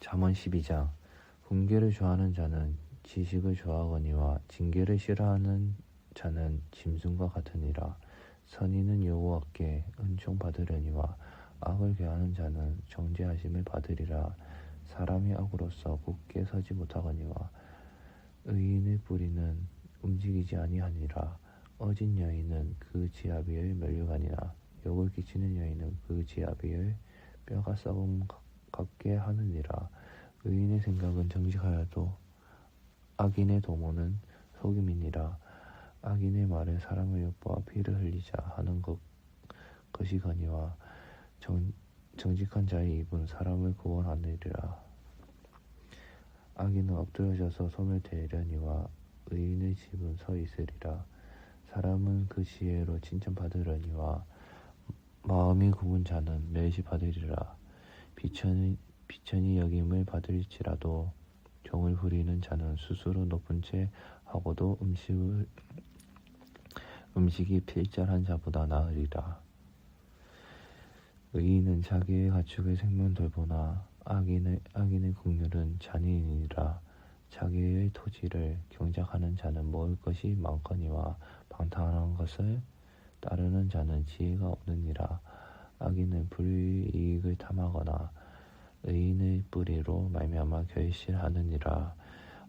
잠언 12장. 훈계를 좋아하는 자는 지식을 좋아하거니와 징계를 싫어하는 자는 짐승과 같으니라. 선인은 여호와께 은총 받으려니와 악을 괴하는 자는 정죄하심을 받으리라. 사람이 악으로서 굳게 서지 못하거니와 의인의 뿌리는 움직이지 아니하니라. 어진 여인은 그 지아비의 멸류관이나 욕을 끼치는 여인은 그 지아비의 뼈가 썩음 같게 하느니라. 의인의 생각은 정직하여도 악인의 도모는 속임이니라. 악인의 말에 사람을 엿보아 피를 흘리자 하는 것 것이거니와 정, 정직한 자의 입은 사람을 구원하느니라. 악인은 엎드려져서 손을 대려니와 의인의 집은 서 있으리라. 사람은 그 지혜로 칭찬받으려니와 마음이 굽은 자는 멸시받으리라 비천이, 비천이 여김을 받을지라도 종을 부리는 자는 스스로 높은 채 하고도 음식을 음식이 필절한 자보다 나으리라. 의인은 자기의 가축의 생명 돌보나 악인의 악인의 국률은 잔인이니라. 자기의 토지를 경작하는 자는 먹을 것이 많거니와 방탕한 것을 따르는 자는 지혜가 없느니라. 악인은 이익을 탐하거나 의인의 뿌리로 말미암아 결실하느니라.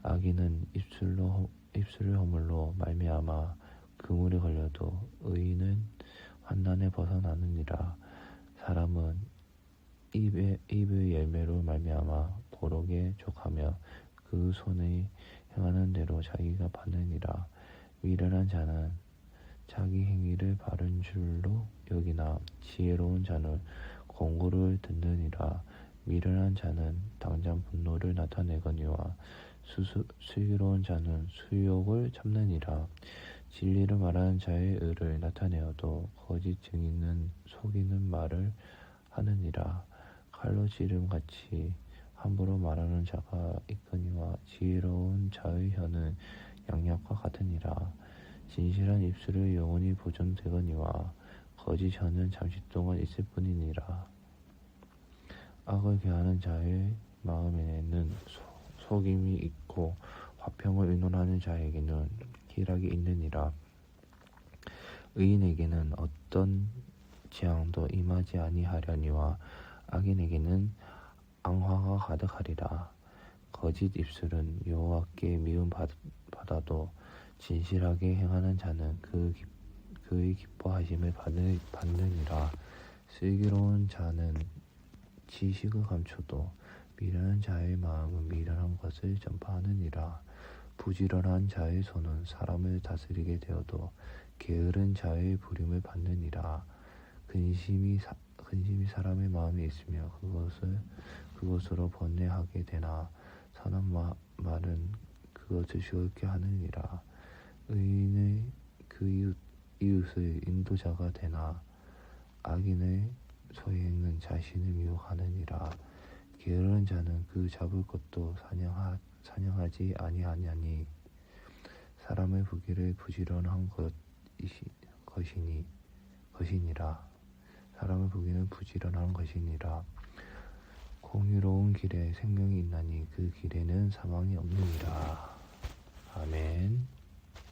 악인은 입술로 입술을 허물로 말미암아 그물에 걸려도 의인은 환난에 벗어나느니라. 사람은 입의 입의 열매로 말미암아 고록에 족하며 그 손의 행하는 대로 자기가 받느니라. 미련한 자는 자기 행위를 바른 줄로 여기나 지혜로운 자는 공고를 듣느니라. 미련한 자는 당장 분노를 나타내거니와 수수, 슬기로운 자는 수욕을 참느니라. 진리를 말하는 자의 의를 나타내어도 거짓 증인은 속이는 말을 하느니라. 칼로 지름 같이 함부로 말하는 자가 있거니와 지혜로운 자의 혀는 양약과 같으니라. 진실한 입술을 영원히 보존되거니와 거짓 혀는 잠시 동안 있을 뿐이니라 악을 괴하는 자의 마음에는 소, 속임이 있고 화평을 의논하는 자에게는 희락이 있느니라. 의인에게는 어떤 재앙도 임하지 아니하려니와 악인에게는 앙화가 가득하리라. 거짓 입술은 여호와께 미움 받, 받아도 진실하게 행하는 자는 그 기, 그의 기뻐하심을 받느, 받느니라. 슬기로운 자는 지식을 감춰도 미련한 자의 마음은 미련한 것을 전파하느니라. 부지런한 자의 손은 사람을 다스리게 되어도 게으른 자의 부림을 받느니라. 근심이 사, 근심이 사람의 마음에 있으며 그것을 그것으로 번뇌하게 되나 선한 마, 말은 그것을 즐겁게 하느니라. 의인의 그 이웃, 이웃의 인도자가 되나 악인의 소행은 자신을 미혹하느니라. 게으른 자는 그 잡을 것도 사냥하, 사냥하지 아니하냐니. 사람의 부기를 부지런한 것이시, 것이니 것이니라. 사람의 부기는 부지런한 것이니라. 공유로운 길에 생명이 있나니 그 길에는 사망이 없느니라. 아멘